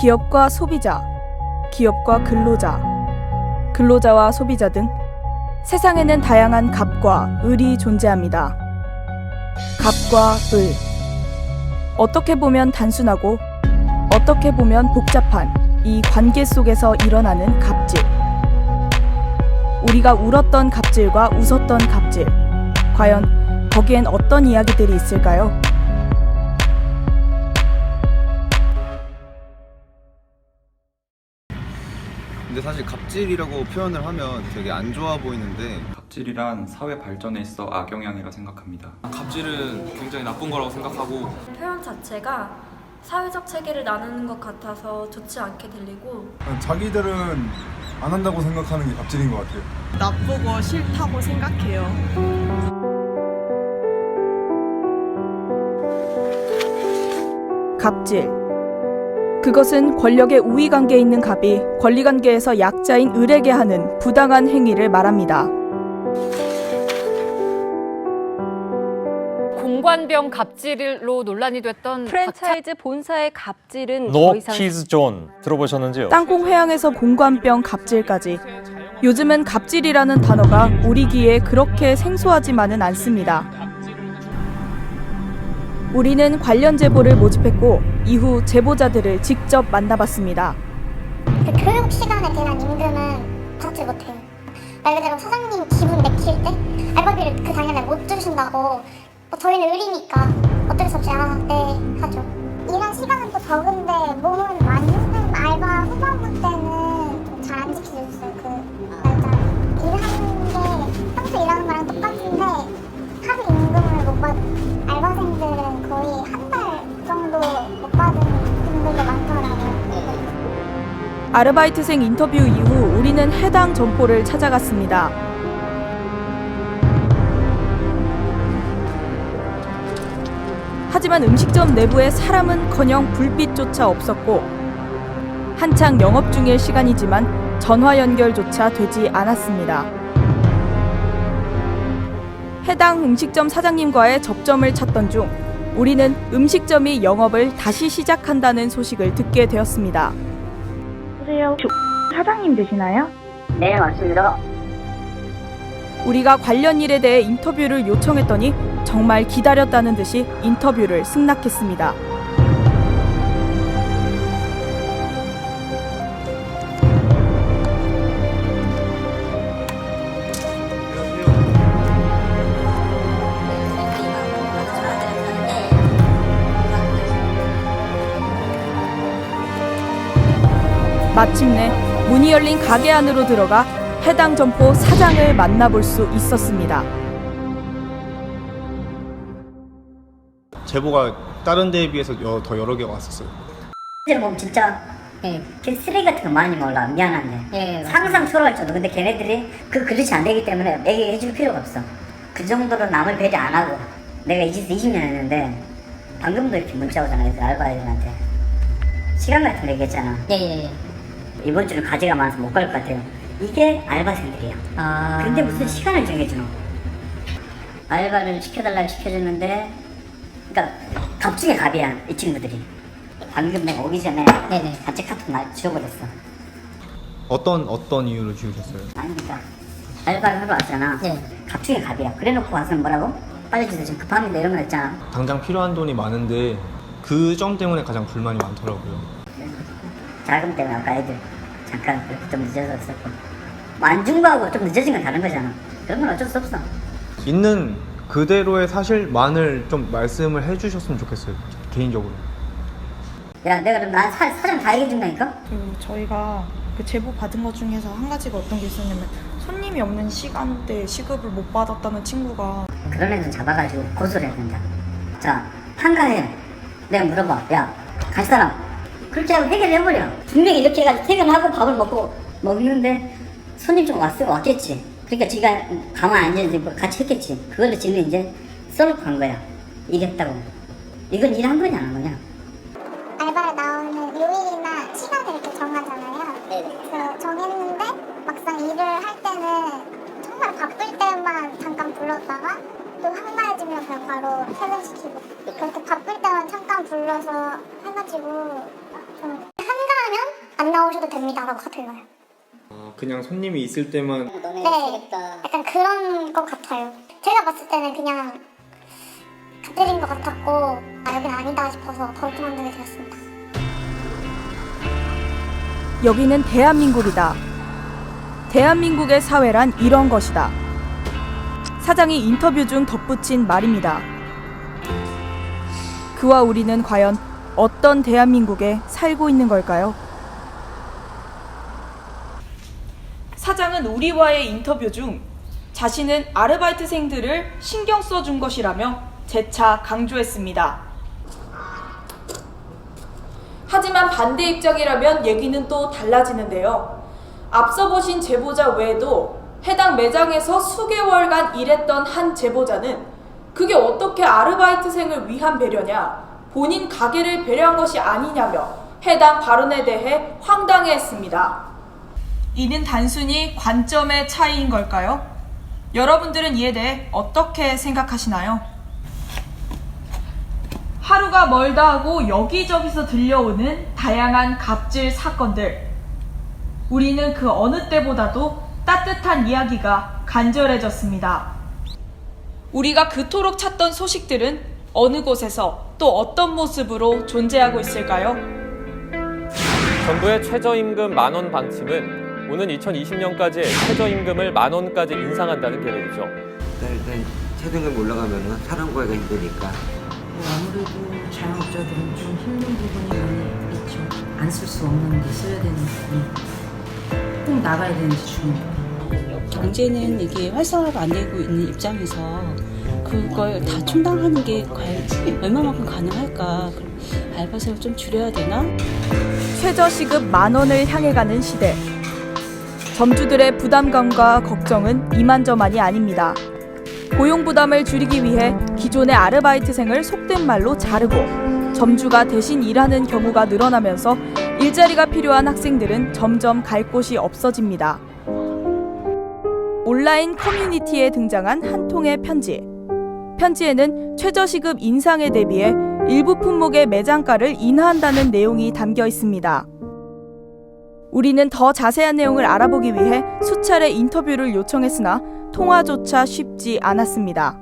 기업과 소비자, 기업과 근로자, 근로자와 소비자 등 세상에는 다양한 갑과 을이 존재합니다. 갑과 을. 어떻게 보면 단순하고 어떻게 보면 복잡한 이 관계 속에서 일어나는 갑질. 우리가 울었던 갑질과 웃었던 갑질. 과연 거기엔 어떤 이야기들이 있을까요? 근데 사실 갑질이라고 표현을 하면 되게 안 좋아 보이는데 갑질이란 사회 발전에 있어 악영향이라 생각합니다. 갑질은 굉장히 나쁜 거라고 생각하고 표현 자체가 사회적 체계를 나누는 것 같아서 좋지 않게 들리고 자기들은 안 한다고 생각하는 게 갑질인 것 같아요. 나쁘고 싫다고 생각해요. 갑질. 그것은 권력의 우위 관계에 있는 갑이 권리 관계에서 약자인 을에게 하는 부당한 행위를 말합니다. 공관병 갑질로 논란이 됐던 프랜차이즈 본사의 갑질은 노더 이상 키즈 존 들어보셨는지요? 땅콩 회항에서 공관병 갑질까지. 요즘은 갑질이라는 단어가 우리 귀에 그렇게 생소하지만은 않습니다. 우리는 관련 제보를 모집했고 이후 제보자들을 직접 만나봤습니다. 그 교육 시간에 대한 임금은 받지 못해요. 말 그대로 사장님 기분 내킬 때 알바비를 그 당일에 못 주신다고 뭐 저희는 을이니까 어쩔 수 없이 아, 네 하죠. 일한 시간은 또 적은데 몸은 많이 힘든 알바 후반부 때는 좀 잘 안 지켜줬어요. 그 날짜 일하는 게 평소 일하는 거랑 똑같은데 하루 임금을 못 받은 알바생들은 거의 한 달 정도 못 받은 분들도 많더라고요. 아르바이트생 인터뷰 이후 우리는 해당 점포를 찾아갔습니다. 하지만 음식점 내부에 사람은커녕 불빛조차 없었고 한창 영업 중일 시간이지만 전화 연결조차 되지 않았습니다. 해당 음식점 사장님과의 접점을 찾던 중 우리는 음식점이 영업을 다시 시작한다는 소식을 듣게 되었습니다. 여보세요. 사장님 되시나요? 네 맞습니다. 우리가 관련 일에 대해 인터뷰를 요청했더니 정말 기다렸다는 듯이 인터뷰를 승낙했습니다. 마침내 문이 열린 가게 안으로 들어가 해당 점포 사장을 만나볼 수 있었습니다. 제보가 다른 데에 비해서 여- 더 여러 개가 왔었어요. 걔들 보면 진짜 걔 쓰레기 같은 거 많이 몰라 미안한데. 상상 초월할 정도 근데 걔네들이 그 그릇이 안 되기 때문에 내게 해줄 필요가 없어. 그 정도로 남을 배려 안 하고. 내가 이 짓을 20년 했는데 방금도 이렇게 문자 오잖아요 그 알바애들한테 시간 같은 거 얘기했잖아 이번 주는 가지가 많아서 못 갈 것 같아요. 이게 알바생들이야 근데 무슨 시간을 정해줘? 알바를 시켜달라고 시켜줬는데 그러니까 갑 중에 갑이야 이 친구들이. 방금 내가 오기 전에 단체 카톡 나 지워버렸어. 어떤 어떤 이유로 지우셨어요? 아닙니다 알바를 하러 왔잖아. 갑 중에 갑이야. 그래놓고 와서 뭐라고? 빨리 주세요. 지금 급합니다 이런 거 했잖아. 당장 필요한 돈이 많은데 그 점 때문에 가장 불만이 많더라고요. 자금 때문에 아까 애들 잠깐 그좀 늦어서 했었고 뭐안준 거하고 좀 늦어진 건 다른 거잖아 그런 건 어쩔 수 없어 있는 그대로의 사실만을 좀 말씀을 해주셨으면 좋겠어요. 개인적으로. 야 내가 그럼 난 사, 사정 다 얘기해준다니까? 그 저희가 그 제보 받은 것 중에서 한 가지가 어떤 게 있었냐면 손님이 없는 시간대 시급을 못 받았다는 친구가 그런 애들 잡아가지고 고소를 해야 된다. 자, 한가해. 내가 물어봐. 야, 갈 사람. 그렇게 하고 해결해버려. 분명히 이렇게 해가지고 퇴근하고 밥을 먹고 먹는데 손님 좀 왔으면 왔겠지. 그러니까 지가 가만 안 앉아서 뭐 같이 했겠지. 그걸로 지금 이제 썰고 간 거야. 이랬다고. 이건 일한 거냐, 안 거냐? 알바를 나오는 요일이나 시간을 이렇게 정하잖아요. 그래서 정했는데 막상 일을 할 때는 정말 바쁠 때만 잠깐 불렀다가 또 한가해지면 그냥 바로 퇴근시키고 그렇게 바쁠 때만 잠깐 불러서 해가지고 좀 한가 안 나오셔도 됩니다라고 카톡이 와요. 아, 그냥 손님이 있을 때만 네, 약간 그런 것 같아요. 제가 봤을 때는 그냥 갑질인 것 같았고 아 여긴 아니다 싶어서 바로 그만두게 되었습니다. 여기는 대한민국이다. 대한민국의 사회란 이런 것이다. 사장이 인터뷰 중 덧붙인 말입니다. 그와 우리는 과연 어떤 대한민국에 살고 있는 걸까요? 사장은 우리와의 인터뷰 중 자신은 아르바이트생들을 신경 써준 것이라며 재차 강조했습니다. 하지만 반대 입장이라면 얘기는 또 달라지는데요. 앞서 보신 제보자 외에도 해당 매장에서 수개월간 일했던 한 제보자는 그게 어떻게 아르바이트생을 위한 배려냐, 본인 가게를 배려한 것이 아니냐며 해당 발언에 대해 황당해했습니다. 이는 단순히 관점의 차이인 걸까요? 여러분들은 이에 대해 어떻게 생각하시나요? 하루가 멀다 하고 여기저기서 들려오는 다양한 갑질 사건들. 우리는 그 어느 때보다도 따뜻한 이야기가 간절해졌습니다. 우리가 그토록 찾던 소식들은 어느 곳에서 또 어떤 모습으로 존재하고 있을까요? 정부의 최저임금 만원 방침은 오는 2020년까지 최저임금을 만 원까지 인상한다는 계획이죠. 일단 최저임금 올라가면 사람 구하기가 힘드니까 아무래도 자영업자들은 좀 힘든 부분이 많이 있죠. 안 쓸 수 없는 데 써야 되는 부분이 꼭 나가야 되는지 중요해요. 경제는 이게 활성화가 안 되고 있는 입장에서 그걸 다 충당하는 게 과연 얼마만큼 가능할까? 알바생을 좀 줄여야 되나? 최저시급 만 원을 향해 가는 시대. 점주들의 부담감과 걱정은 이만저만이 아닙니다. 고용 부담을 줄이기 위해 기존의 아르바이트생을 속된 말로 자르고 점주가 대신 일하는 경우가 늘어나면서 일자리가 필요한 학생들은 점점 갈 곳이 없어집니다. 온라인 커뮤니티에 등장한 한 통의 편지. 편지에는 최저시급 인상에 대비해 일부 품목의 매장가를 인하한다는 내용이 담겨 있습니다. 우리는 더 자세한 내용을 알아보기 위해 수차례 인터뷰를 요청했으나 통화조차 쉽지 않았습니다.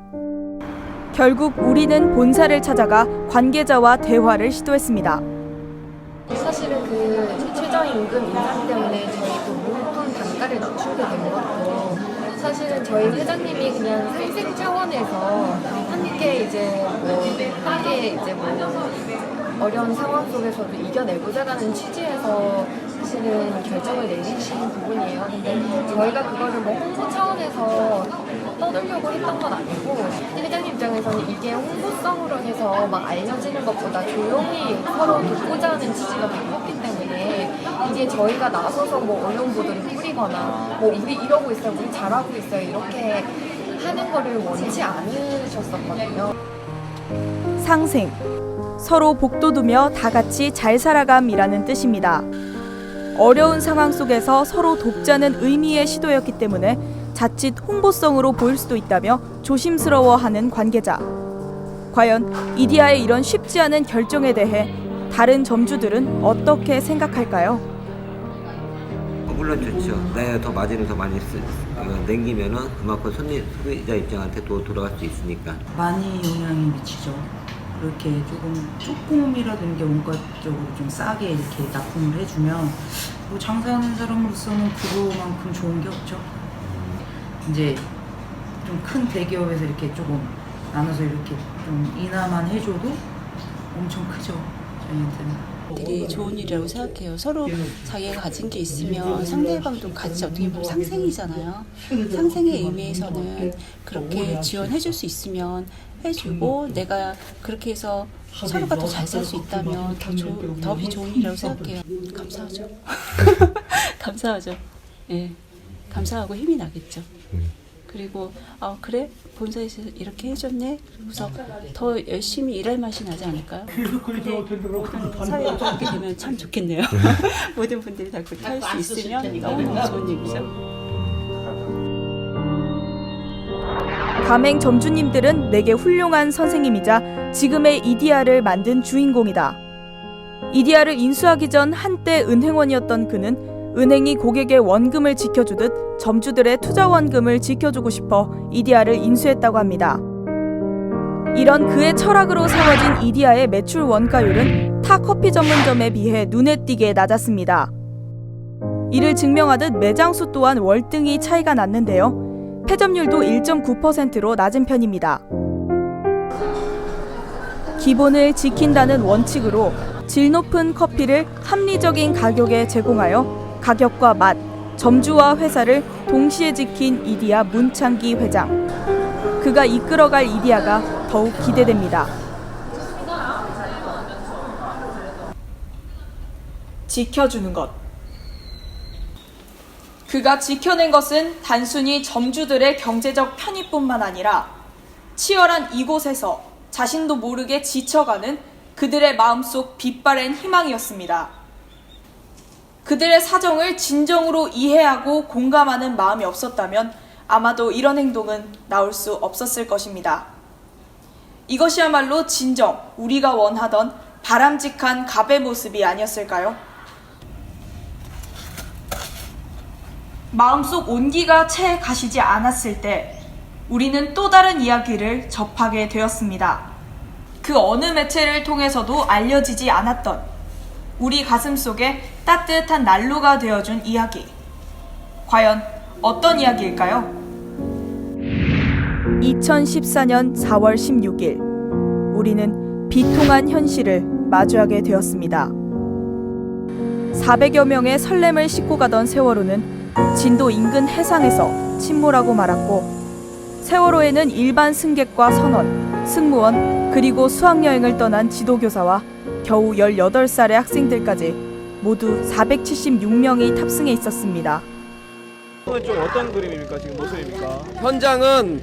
결국 우리는 본사를 찾아가 관계자와 대화를 시도했습니다. 사실은 그 최저임금 인상 때문에 저희 그 물품 단가를 낮추게 된 것도 사실은 저희 회장님이 그냥 생생 차원에서 함께 이제 뭐 함께 이제 뭐 어려운 상황 속에서도 이겨내보자라는 취지에서 사실은 결정을 내리신 부분이에요. 근데 저희가 그거를 뭐 홍보 차원에서 떠들려고 했던 건 아니고 회장님 입장에서는 이게 홍보성으로 해서 막 알려지는 것보다 조용히 서로 돕고자 하는 취지가 더 컸기 때문에 이게 저희가 나서서 뭐 언론 보도를 뿌리거나 뭐 우리 이러고 있어요, 우리 잘하고 있어요 이렇게 하는 거를 원치 않으셨었거든요. 상생. 서로 복돋우며 다 같이 잘 살아감이라는 뜻입니다. 어려운 상황 속에서 서로 돕자는 의미의 시도였기 때문에 자칫 홍보성으로 보일 수도 있다며 조심스러워하는 관계자. 과연 이디아의 이런 쉽지 않은 결정에 대해 다른 점주들은 어떻게 생각할까요? 물론 좋죠. 네, 더 마진을 더 많이 쓰, 어, 남기면은 그만큼 손님 소비자 입장한테 또 돌아갈 수 있으니까. 많이 영향이 미치죠. 그렇게 조금 조금이라도 이게 원가적으로 좀 싸게 이렇게 납품을 해주면 뭐 장사하는 사람으로서는 그거만큼 좋은 게 없죠. 이제 좀 큰 대기업에서 이렇게 조금 나눠서 이렇게 좀 인하만 해줘도 엄청 크죠 저희한테는. 되게 좋은 일이라고 생각해요. 서로 자기가 가진 게 있으면 상대방도 같이 어떻게 보면 상생이잖아요. 상생의 의미에서는 그렇게 지원해줄 수 있으면 해주고 내가 그렇게 해서 서로가 더 잘 살 수 있다면 더, 조, 더 좋은 일이라고 생각해요. 감사하죠. 감사하죠. 예, 감사하고 힘이 나겠죠. 그리고 아 그래 본사에서 이렇게 해줬네. 그래서 더 열심히 일할 맛이 나지 않을까요? 모든 사회가 그렇게 되면 참 좋겠네요. 모든 분들이 다 그렇게 할 수 있으면 너무 좋은 일이죠. 가맹 점주님들은 내게 훌륭한 선생님이자 지금의 이디아를 만든 주인공이다. 이디야를 인수하기 전 한때 은행원이었던 그는 은행이 고객의 원금을 지켜주듯 점주들의 투자 원금을 지켜주고 싶어 이디야를 인수했다고 합니다. 이런 그의 철학으로 세워진 이디야의 매출 원가율은 타 커피 전문점에 비해 눈에 띄게 낮았습니다. 이를 증명하듯 매장 수 또한 월등히 차이가 났는데요. 폐점률도 1.9%로 낮은 편입니다. 기본을 지킨다는 원칙으로 질 높은 커피를 합리적인 가격에 제공하여 가격과 맛, 점주와 회사를 동시에 지킨 이디야 문창기 회장. 그가 이끌어갈 이디야가 더욱 기대됩니다. 지켜주는 것. 그가 지켜낸 것은 단순히 점주들의 경제적 편의뿐만 아니라 치열한 이곳에서 자신도 모르게 지쳐가는 그들의 마음속 빛바랜 희망이었습니다. 그들의 사정을 진정으로 이해하고 공감하는 마음이 없었다면 아마도 이런 행동은 나올 수 없었을 것입니다. 이것이야말로 진정 우리가 원하던 바람직한 갑의 모습이 아니었을까요? 마음속 온기가 채 가시지 않았을 때 우리는 또 다른 이야기를 접하게 되었습니다. 그 어느 매체를 통해서도 알려지지 않았던 우리 가슴 속에 따뜻한 난로가 되어준 이야기. 과연 어떤 이야기일까요? 2014년 4월 16일, 우리는 비통한 현실을 마주하게 되었습니다. 400여 명의 설렘을 싣고 가던 세월호는 진도 인근 해상에서 침몰하고 말았고, 세월호에는 일반 승객과 선원, 승무원, 그리고 수학여행을 떠난 지도교사와 겨우 18살의 학생들까지 모두 476명이 탑승해 있었습니다. 오늘 좀 어떤 그림입니까? 지금 모습입니까? 현장은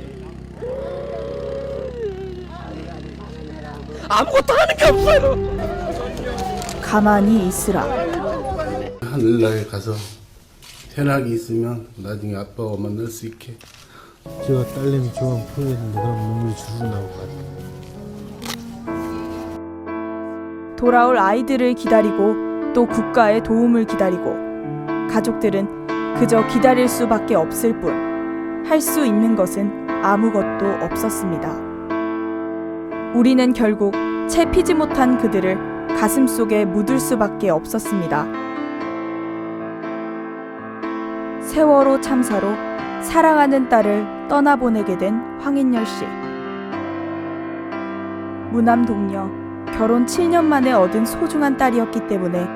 아무것도 하는 게 없어요. 가만히 있으라. 하늘나라에 가서 현학이 있으면 나중에 아빠가 만날 수 있게 제가 딸내미 좋아하는 프로였는데 그럼 눈물이 줄줄 나올 것 같아요. 돌아올 아이들을 기다리고 또 국가의 도움을 기다리고 가족들은 그저 기다릴 수밖에 없을 뿐 할 수 있는 것은 아무것도 없었습니다. 우리는 결국 채 피지 못한 그들을 가슴 속에 묻을 수밖에 없었습니다. 세월호 참사로 사랑하는 딸을 떠나보내게 된 황인열 씨. 무남 동료, 결혼 7년 만에 얻은 소중한 딸이었기 때문에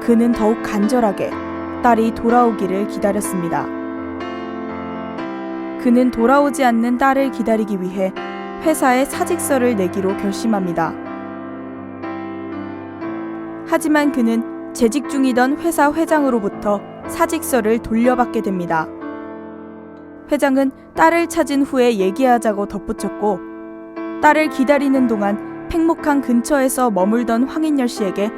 그는 더욱 간절하게 딸이 돌아오기를 기다렸습니다. 그는 돌아오지 않는 딸을 기다리기 위해 회사에 사직서를 내기로 결심합니다. 하지만 그는 재직 중이던 회사 회장으로부터 사직서를 돌려받게 됩니다. 회장은 딸을 찾은 후에 얘기하자고 덧붙였고, 딸을 기다리는 동안 팽목항 근처에서 머물던 황인열 씨에게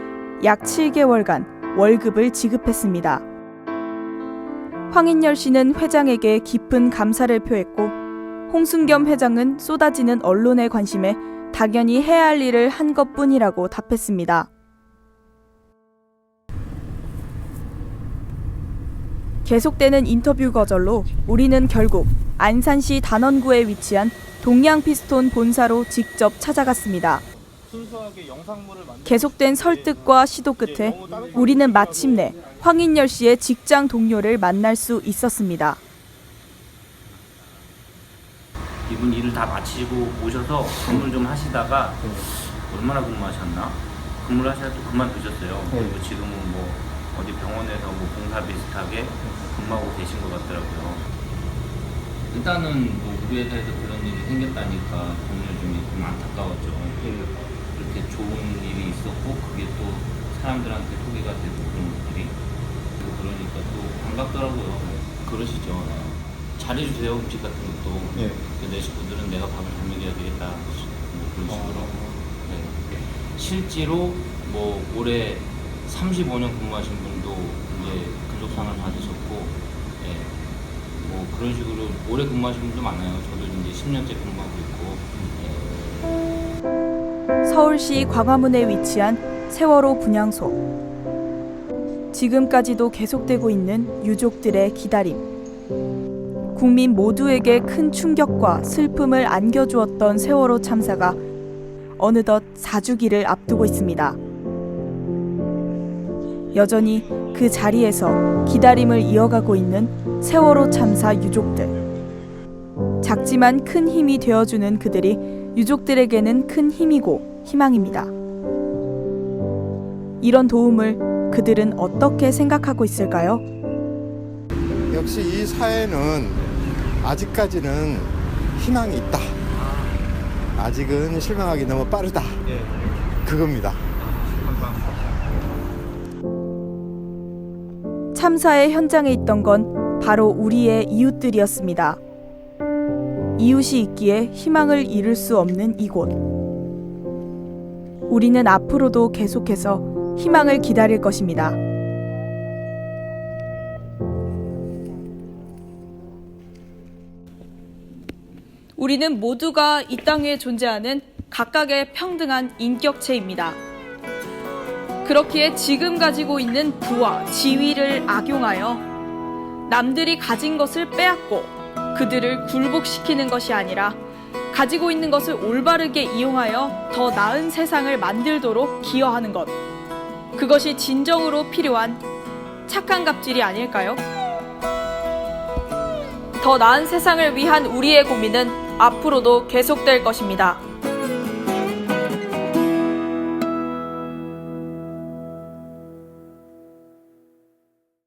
약 7개월간 월급을 지급했습니다. 황인열 씨는 회장에게 깊은 감사를 표했고, 홍순겸 회장은 쏟아지는 언론의 관심에 당연히 해야 할 일을 한 것뿐이라고 답했습니다. 계속되는 인터뷰 거절로 우리는 결국 안산시 단원구에 위치한 동양 피스톤 본사로 직접 찾아갔습니다. 순수하게 영상물을 만들 계속된 설득과 시도 끝에 우리는 마침내 황인열 씨의 직장 동료를 만날 수 있었습니다. 이분 일을 다 마치고 오셔서 근무를 좀 하시다가 얼마나 근무하셨나? 근무를 하시다 또 그만두셨어요. 그리고 지금은 뭐 어디 병원에서 뭐 봉사 비슷하게 근무하고 계신 것 같더라고요. 일단은 뭐 우리 회사에서 일이 생겼다니까 동료 중에 좀 안타까웠죠. 그렇게 좋은 일이 있었고 그게 또 사람들한테 소개가 되고 그런 것들이 그러니까 또 반갑더라고요. 그러시죠. 잘해주세요 음식 같은 것도. 예. 내 식구들은 내가 밥을 잘 먹여야 되겠다. 뭐 그런 식으로. 네. 실제로 뭐 올해 35년 근무하신 분도 이제 근속상을 받으셨고, 예. 뭐 그런 식으로 오래 근무하신 분도 많아요. 저도 이제 10년째 근무하고 있고. 예. 서울시 광화문에 위치한 세월호 분향소. 지금까지도 계속되고 있는 유족들의 기다림. 국민 모두에게 큰 충격과 슬픔을 안겨주었던 세월호 참사가 어느덧 4주기를 앞두고 있습니다. 여전히 그 자리에서 기다림을 이어가고 있는 세월호 참사 유족들. 작지만 큰 힘이 되어주는 그들이 유족들에게는 큰 힘이고 희망입니다. 이런 도움을 그들은 어떻게 생각하고 있을까요? 역시 이 사회는 아직까지는 희망이 있다. 아직은 실망하기 너무 빠르다. 그겁니다. 참사의 현장에 있던 건 바로 우리의 이웃들이었습니다. 이웃이 있기에 희망을 잃을 수 없는 이곳. 우리는 앞으로도 계속해서 희망을 기다릴 것입니다. 우리는 모두가 이 땅에 존재하는 각각의 평등한 인격체입니다. 그렇기에 지금 가지고 있는 부와 지위를 악용하여 남들이 가진 것을 빼앗고 그들을 굴복시키는 것이 아니라 가지고 있는 것을 올바르게 이용하여 더 나은 세상을 만들도록 기여하는 것. 그것이 진정으로 필요한 착한 갑질이 아닐까요? 더 나은 세상을 위한 우리의 고민은 앞으로도 계속될 것입니다.